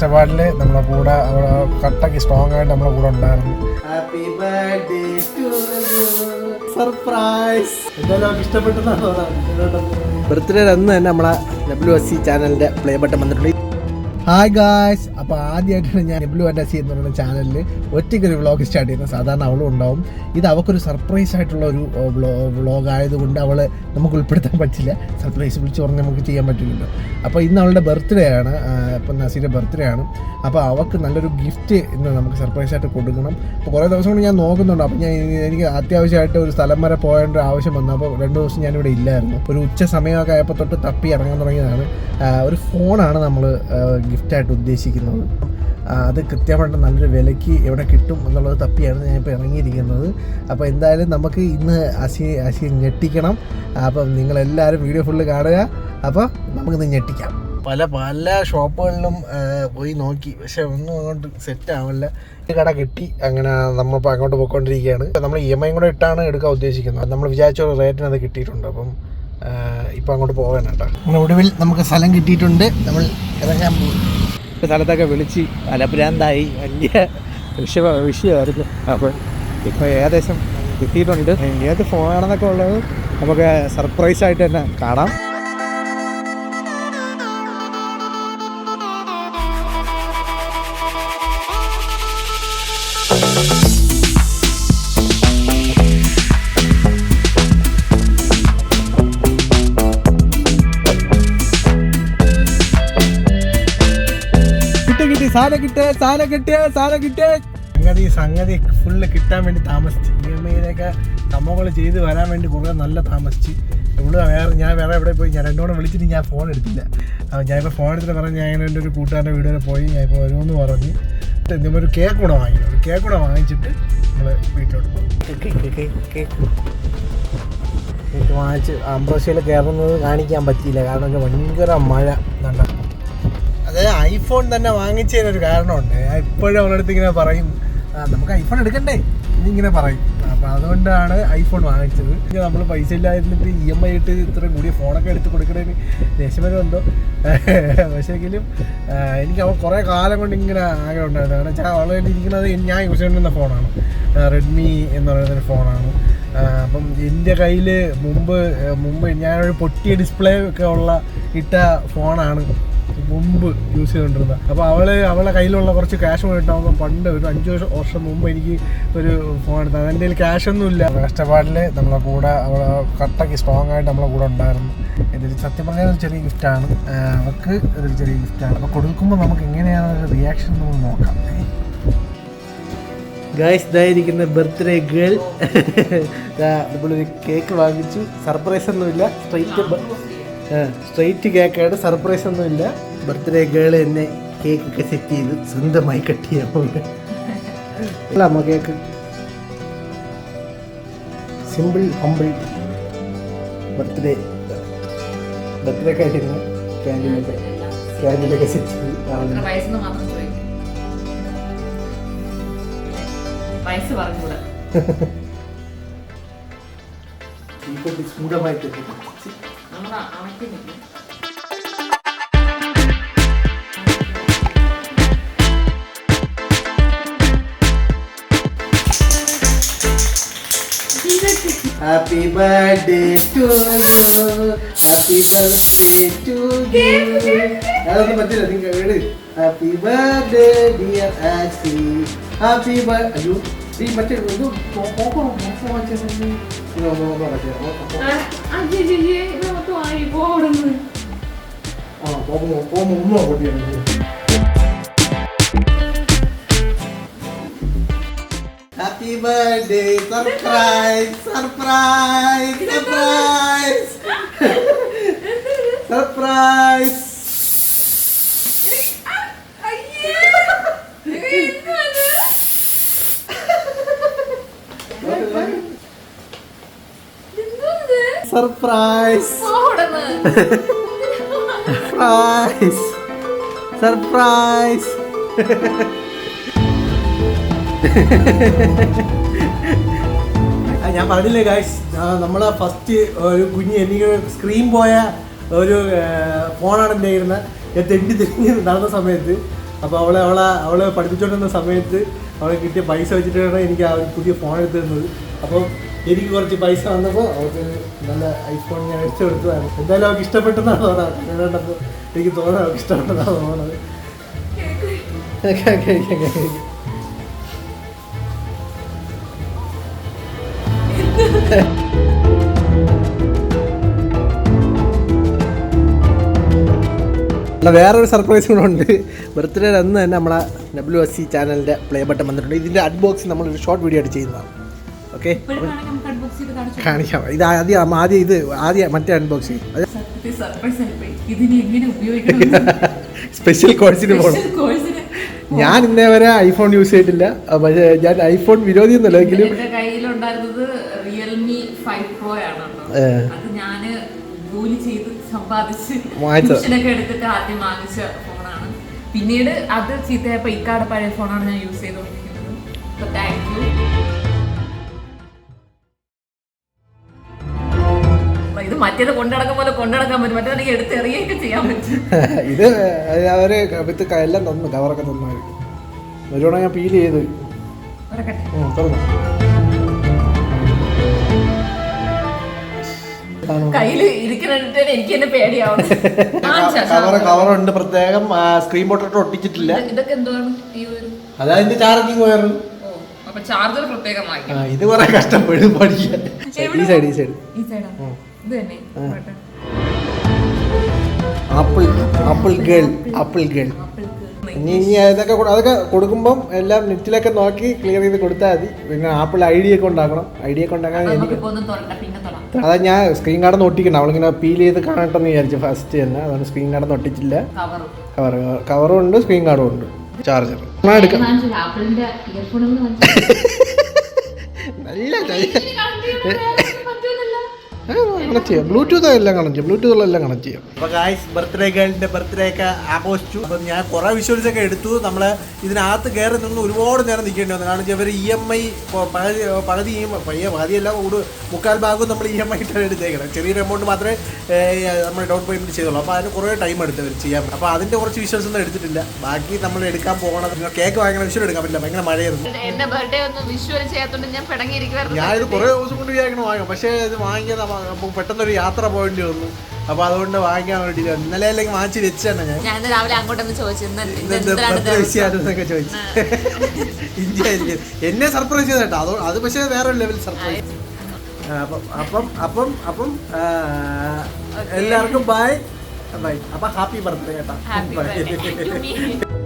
കഷ്ടപ്പാടിൽ നമ്മളെ കൂടെ അവിടെ കട്ടക്ക് സ്ട്രോങ് ആയിട്ട് നമ്മളെ കൂടെ ഉണ്ടായിരുന്നു. ഹാപ്പി ബർത്ത്ഡേ ടു സർപ്രൈസ് എന്തായാലും ഇഷ്ടപ്പെട്ടതാണ് ബർത്ത്ഡേ അന്ന് തന്നെ നമ്മളെ ഡബ്ല്യു എസ് സി ചാനലിന്റെ പ്ലേ ബട്ടൺ വന്നിട്ടുണ്ട്. ഹായ് ഗായ്സ് അപ്പോൾ ആദ്യമായിട്ടാണ് ഞാൻ ഡബ്ല്യു ആൻഡ് എസ് എന്ന് പറയുന്ന ചാനലിൽ ഒറ്റയ്ക്കൊരു വ്ളോഗ് സ്റ്റാർട്ട് ചെയ്യുന്നത് സാധാരണ അവളും ഉണ്ടാവും. ഇത് അവൾക്കൊരു സർപ്രൈസ് ആയിട്ടുള്ള ഒരു വ്ളോഗ് ആയതുകൊണ്ട് അവൾ നമുക്ക് ഉൾപ്പെടുത്താൻ പറ്റില്ല. സർപ്രൈസ് വിളിച്ച് പറഞ്ഞ് നമുക്ക് ചെയ്യാൻ പറ്റില്ലല്ലോ. അപ്പോൾ ഇന്ന് അവളുടെ ബർത്ത്ഡേ ആണ്. ഇപ്പം നസീന്റെ ബർത്ത്ഡേ ആണ്. അപ്പോൾ അവൾക്ക് നല്ലൊരു ഗിഫ്റ്റ് ഇന്ന് നമുക്ക് സർപ്രൈസ് ആയിട്ട് കൊടുക്കണം. അപ്പോൾ കുറേ ദിവസം കൊണ്ട് ഞാൻ നോക്കുന്നുണ്ട്. അപ്പോൾ ഞാൻ എനിക്ക് അത്യാവശ്യമായിട്ട് ഒരു സ്ഥലം വരെ പോകേണ്ട ആവശ്യം വന്നു. അപ്പോൾ രണ്ട് ദിവസം ഞാനിവിടെ ഇല്ലായിരുന്നു. ഒരു ഉച്ച സമയമൊക്കെ ആയപ്പോൾ തൊട്ട് തപ്പി ഇറങ്ങാൻ തുടങ്ങിയതാണ്. ഒരു ഫോണാണ് നമ്മൾ ഗിഫ്റ്റായിട്ട് ഉദ്ദേശിക്കുന്നത്. അത് കൃത്യമായിട്ട് നല്ലൊരു വിലയ്ക്ക് എവിടെ കിട്ടും എന്നുള്ളത് തപ്പിയാണ് ഞാനിപ്പോൾ ഇറങ്ങിയിരിക്കുന്നത്. അപ്പോൾ എന്തായാലും നമുക്ക് ഇന്ന് അസി അസി ഞെട്ടിക്കണം. അപ്പം നിങ്ങളെല്ലാവരും വീഡിയോ ഫുള്ള് കാണുക. അപ്പോൾ നമുക്കിന്ന് ഞെട്ടിക്കാം. പല പല ഷോപ്പുകളിലും പോയി നോക്കി. പക്ഷെ ഒന്നും അങ്ങോട്ട് സെറ്റ് ആവില്ല കട കിട്ടി. അങ്ങനെ നമ്മളിപ്പോൾ അങ്ങോട്ട് പോയിക്കൊണ്ടിരിക്കുകയാണ്. നമ്മൾ ഇ എം ഐ കൂടെ ഇട്ടാണ് എടുക്കാൻ ഉദ്ദേശിക്കുന്നത്. നമ്മൾ വിചാരിച്ച ഒരു റേറ്റിന് അത് കിട്ടിയിട്ടുണ്ട്. അപ്പം ഇപ്പം അങ്ങോട്ട് പോകാനാട്ടാ അങ്ങനെ ഒടുവിൽ നമുക്ക് സ്ഥലം കിട്ടിയിട്ടുണ്ട്. നമ്മൾ ഇറങ്ങാൻ പോകും. സ്ഥലത്തൊക്കെ വിളിച്ച് അലഭ്രാന്തായി വലിയ വിഷയ വിഷയമായിരുന്നു. അപ്പോൾ ഇപ്പോൾ ഏകദേശം കിട്ടിയിട്ടുണ്ട്. ഏത് ഫോണാണെന്നൊക്കെ ഉള്ളത് നമുക്ക് സർപ്രൈസ് ആയിട്ട് തന്നെ കാണാം. Thank കിട്ടി സാധനം കിട്ടേ സാധനം കിട്ടേ സാധനം കിട്ടേ സംഗതി സംഗതി ഫുള്ള് കിട്ടാൻ വേണ്ടി താമസിച്ച്. ഇ എം ഐയിലൊക്കെ സംഭവങ്ങൾ ചെയ്ത് വരാൻ വേണ്ടി കുറേ നല്ല താമസിച്ച്. ഇവിടെ വേറെ ഞാൻ വേറെ എവിടെ പോയി? ഞാൻ രണ്ടോടെ വിളിച്ചിട്ട് ഞാൻ ഫോൺ എടുത്തില്ല. അപ്പോൾ ഞാനിപ്പോൾ ഫോൺ എടുത്തിട്ട് പറഞ്ഞ് ഞാൻ ഇങ്ങനെ എന്റെ ഒരു കൂട്ടുകാരന്റെ വീട് വരെ പോയി. ഞാൻ ഇപ്പോൾ വരുമെന്ന് പറഞ്ഞ്. ഒരു കേക്ക് കൂടെ വാങ്ങി ഒരു കേക്ക് കൂടെ വാങ്ങിച്ചിട്ട് നമ്മൾ വീട്ടിലോട്ട് പോകും കേക്ക് വാങ്ങിച്ച് അംബ്രോശയിൽ കയറുന്നത് കാണിക്കാൻ പറ്റിയില്ല. കാരണം ഭയങ്കര മഴ. നല്ല ഐഫോൺ തന്നെ വാങ്ങിച്ചതിനൊരു കാരണമുണ്ട്. ഇപ്പോഴും അവളടുത്ത് ഇങ്ങനെ പറയും നമുക്ക് ഐഫോൺ എടുക്കണ്ടേ? ഇങ്ങനെ പറയും. അപ്പം അതുകൊണ്ടാണ് ഐഫോൺ വാങ്ങിച്ചത്. ഇനി നമ്മൾ പൈസ ഇല്ലായിരുന്നിട്ട് ഇ എം ഐ ഇട്ട് ഇത്ര കൂടിയ ഫോണൊക്കെ എടുത്ത് കൊടുക്കണേന് ദേഷ്യപരമുണ്ടോ പക്ഷേങ്കിലും എനിക്ക് അവൾ കുറേ കാലം കൊണ്ട് ഇങ്ങനെ ആഗ്രഹം ഉണ്ടായിരുന്നു. കാരണം വെച്ചാൽ അവൾ ഇരിക്കുന്നത് ഞാൻ യൂസ് ചെയ്യുന്ന ഫോണാണ്. റെഡ്മി എന്ന് പറയുന്ന ഒരു ഫോണാണ്. അപ്പം എന്റെ കയ്യിൽ മുമ്പ് മുമ്പ് ഞാനൊരു പൊട്ടിയ ഡിസ്പ്ലേ ഒക്കെ ഉള്ള ഇട്ട ഫോണാണ്. മുമ്പ് യൂസ് ചെയ്തുകൊണ്ടിരുന്നത് അപ്പോൾ അവൾ അവളെ കയ്യിലുള്ള കുറച്ച് ക്യാഷ് പോയിട്ടാകുമ്പോൾ പണ്ട് ഒരു അഞ്ച് വർഷം വർഷം മുമ്പ് എനിക്ക് ഒരു ഫോൺ എടുത്തത്. എന്റെ കയ്യിൽ ക്യാഷ് ഒന്നും ഇല്ല. കഷ്ടപ്പാടിൽ നമ്മളെ കൂടെ അവളെ കട്ടക്ക് സ്ട്രോങ് ആയിട്ട് നമ്മളെ കൂടെ ഉണ്ടായിരുന്നു. ഇതൊരു സത്യം പറഞ്ഞാൽ ഒരു ചെറിയ ഗിഫ്റ്റാണ് അവൾക്ക് ഒരു ചെറിയ ഗിഫ്റ്റാണ് അപ്പോൾ കൊടുക്കുമ്പോൾ നമുക്ക് എങ്ങനെയാണ് ഒരു റിയാക്ഷൻ നമ്മൾ നോക്കാം. ഗായ്സ് ഇതായിരിക്കുന്ന ബർത്ത്ഡേ ഗേൾ നമ്മളൊരു കേക്ക് വാങ്ങിച്ചു. സർപ്രൈസ് ഒന്നുമില്ല. സ്ട്രൈറ്റ് സ്ട്രൈറ്റ് കേക്കാണ് സർപ്രൈസ് ഒന്നുമില്ല. ബർത്ത്ഡേ ഗേൾ എന്നെ കേക്ക് ഒക്കെ സെറ്റ് ചെയ്ത് സ്വന്തമായി കട്ട് ചെയ്യാൻ പോകുന്നത് അല്ല അമ്മ cake simple humble birthday birthday കഴിഞ്ഞു ക്യാൻഡിലൊക്കെ ക്യാൻഡിലൊക്കെ സെറ്റ് ചെയ്ത് സ്ഫുടമായിട്ട് നമ്മൾ happy birthday to you happy birthday to you അതൊന്നും പറ്റില്ല നിങ്ങൾ വീട് ഹാപ്പി ബർത്ത്ഡേ ഡിയർ ആക്സി ഹാപ്പി ബർത്ത് അയ്യോ ഈ മറ്റേ ഇത് പോക്കോ പോക്കോ വാങ്ങിച്ചത് ആ പോക്കോ പോക്കോ ഉമ്മ പൊട്ടിയാണ് happy birthday surprise surprise surprise surprise surprise surprise surprise ഞാൻ പറഞ്ഞില്ലേ ഗായ്സ് നമ്മളെ ഫസ്റ്റ് ഒരു കുഞ്ഞ് എനിക്ക് സ്ക്രീൻ പോയ ഒരു ഫോണാണ് എന്റെ ഇരുന്നത് ഞാൻ തെണ്ടി തെങ്ങി നടന്ന സമയത്ത് അപ്പോൾ അവളെ അവളെ അവളെ പഠിപ്പിച്ചുകൊണ്ടിരുന്ന സമയത്ത് അവളെ കിട്ടിയ പൈസ വെച്ചിട്ടാണ് എനിക്ക് ആ ഒരു പുതിയ ഫോൺ എടുത്തിരുന്നത്. തന്നത് അപ്പോൾ എനിക്ക് കുറച്ച് പൈസ വന്നപ്പോൾ അവൾക്ക് നല്ല ഐഫോൺ ഞാൻ അടിച്ചു കൊടുത്തതാണ്. എന്തായാലും അവൾക്ക് ഇഷ്ടപ്പെട്ടെന്നാണ് തോന്നുന്നത് കണ്ടപ്പോൾ എനിക്ക് തോന്നുന്നത് അവൾക്ക് ഇഷ്ടപ്പെട്ടെന്നാണ് തോന്നുന്നത് കേൾക്കാം കേൾക്കാം കേക്ക്. അല്ല വേറൊരു സർപ്രൈസ് കൂടെ ഉണ്ട്. ബർത്ത്ഡേ അന്ന് തന്നെ നമ്മളെ ഡബ്ല്യു എസ് സി ചാനലിന്റെ പ്ലേ ബട്ടൺ വന്നിട്ടുണ്ട്. ഇതിന്റെ അൺബോക്സിങ് നമ്മൾ ഒരു ഷോർട്ട് വീഡിയോ ആയിട്ട് ചെയ്യുന്നതാണ്. ഓക്കെ കാണിക്കാം. ഇത് ആദ്യം ആദ്യം ഇത് ആദ്യം മറ്റേ അൺബോക്സ് സ്പെഷ്യൽ കോഴ്സിന് പോകണം ഞാൻ ഇന്നേ വരെ ഐഫോൺ യൂസ് ചെയ്തിട്ടില്ല. പക്ഷേ ഞാൻ ഐഫോൺ വിരോധി ഒന്നുമല്ല അത് ഞാൻ ജോലി ചെയ്ത് സമ്പാദിച്ച് വാങ്ങിച്ചതാ. ട്യൂഷനൊക്കെ എടുത്തിട്ട് ആദ്യം വാങ്ങിച്ച ഫോണാണ്. പിന്നീട് അത് ചീത്തയായപ്പോ ഇക്കാടെ പഴയ ഫോണാണ് ഞാൻ യൂസ് ചെയ്തുകൊണ്ടിരിക്കുന്നത് അപ്പൊ താങ്ക് യു ഇത് മറ്റേത് കൊണ്ടടക്കം പോലെ കൊണ്ടടക്കാൻ പറ്റും. മറ്റേതാണെങ്കിൽ എടുത്തെറിയൊക്കെ ചെയ്യാൻ പറ്റും. ഇത് അവർ വിത്ത് എല്ലാം തന്നു കവറൊക്കെ തന്നു ഒരു തവണ ഞാൻ ഫീൽ ചെയ്ത്. തുറന്നു? കയ്യിൽ ഇരിക്കുന്നിട്ട് എനിക്ക് തന്നെ പേടിയാവും കവർ. കവറുണ്ട് പ്രത്യേകം സ്ക്രീൻ ബോട്ടിട്ട് ഒട്ടിച്ചിട്ടില്ല. ഇത് ഇതൊക്കെ എന്താണ് ഈ ഒരു അതതിന്റെ ചാർജിങ് വയർ ഓ അപ്പൊ ചാർജർ പ്രത്യേകം വാങ്ങിക്കണം ഇത് കുറെ കഷ്ടപ്പെടും പഠിക്കാൻ. ഈ സൈഡ് ഈ സൈഡ് ഈ സൈഡാ ഇത് തന്നെ. Apple apple girl apple girl ഇനി ഇനി അതൊക്കെ കൊടു- അതൊക്കെ കൊടുക്കുമ്പം എല്ലാം നെറ്റിലൊക്കെ നോക്കി ക്ലിയർ ചെയ്ത് കൊടുത്താൽ മതി. പിന്നെ ആപ്പിൾ ഐ ഡി ഒക്കെ ഉണ്ടാക്കണം. ഐ ഡി ഒക്കെ ഉണ്ടാക്കാൻ എനിക്ക് അതാ ഞാൻ സ്ക്രീൻ കാർഡ് ഒട്ടിക്കണം അവളിങ്ങനെ പീൽ ചെയ്ത് കാണട്ടെന്ന് വിചാരിച്ചു ഫസ്റ്റ് തന്നെ. അതുകൊണ്ട് സ്ക്രീൻ കാർഡ് ഒട്ടിച്ചില്ല. കവർ കവർ കവറും ഉണ്ട് സ്ക്രീൻ കാർഡും ഉണ്ട്. ചാർജർ എടുക്കാം. ആപ്പിളിന്റെ ഇയർഫോണുകൾ നല്ല കണക്ട് ചെയ്യാം. ബ്ലൂടൂത്ത് എല്ലാം കണക്ട് ചെയ്യാം. ബ്ലൂടൂത്ത് എല്ലാം കണക്ട് ചെയ്യാം. അപ്പോൾ ഗായ്സ് ബർത്ത്ഡേ ഗേളിന്റെ ബർത്ത്ഡേ ഒക്കെ ആഘോഷിച്ചു. അപ്പം ഞാൻ കുറേ വിഷ്വൽസ് ഒക്കെ എടുത്തു. നമ്മൾ ഇതിനകത്ത് കയറി നിന്ന് ഒരുപാട് നേരം നിൽക്കേണ്ടി വന്നു. കാരണം ഇവർ ഇ എം ഐ പകുതി പകുതി പയ്യ പകുതിയെല്ലാം കൂടു മുക്കാൽ ഭാഗവും നമ്മൾ ഇ എം ഐ ഇട്ടാണ് എടുത്തേക്കണം. ചെറിയൊരു എമൗണ്ട് മാത്രമേ നമ്മൾ ഡൗൺ പേയ്മെന്റ് ചെയ്തുള്ളൂ. അപ്പോൾ അതിന് കുറേ ടൈം എടുത്ത് അവർ ചെയ്യാൻ. അപ്പോൾ അതിന്റെ കുറച്ച് വിഷ്വൽസ് ഒന്നും എടുത്തിട്ടില്ല. ബാക്കി നമ്മൾ എടുക്കാൻ പോകണം. കേക്ക് ഭയങ്കര വിഷ്വൽ എടുക്കാൻ പറ്റില്ല. ഭയങ്കര മഴയായിരുന്നു. എന്റെ ബർത്ത്ഡേ ഒന്നും വിഷ്വൽ ചെയ്യാത്തോണ്ട് ഞാൻ പിടങ്ങിയിരിക്കുവായിരുന്നു. ഞാനിത് കുറേ ദിവസം കൊണ്ട് വിചാരിക്കണം വാങ്ങാം പക്ഷേ ഇത് വാങ്ങിക്കാൻ അപ്പോൾ പെട്ടെന്നൊരു യാത്ര പോകേണ്ടി വന്നു. അപ്പോൾ അതുകൊണ്ട് വാങ്ങിക്കാൻ വേണ്ടി ഇന്നലെ അല്ലെങ്കിൽ വാങ്ങിച്ച് വെച്ചാണ് ഞാൻ. ഞാൻ രാവിലെ അങ്ങോട്ടൊന്ന് ചോദിച്ചു ചോദിച്ചു. ഇന്ത്യ എന്നെ സർപ്രൈസ് ചെയ്തേട്ടാ അതോ അത് പക്ഷേ വേറെ ലെവൽ സർപ്രൈസ് അപ്പം അപ്പം അപ്പം അപ്പം എല്ലാവർക്കും ബൈ ബൈ അപ്പം ഹാപ്പി ബർത്ത്ഡേ കേട്ടോ. Me.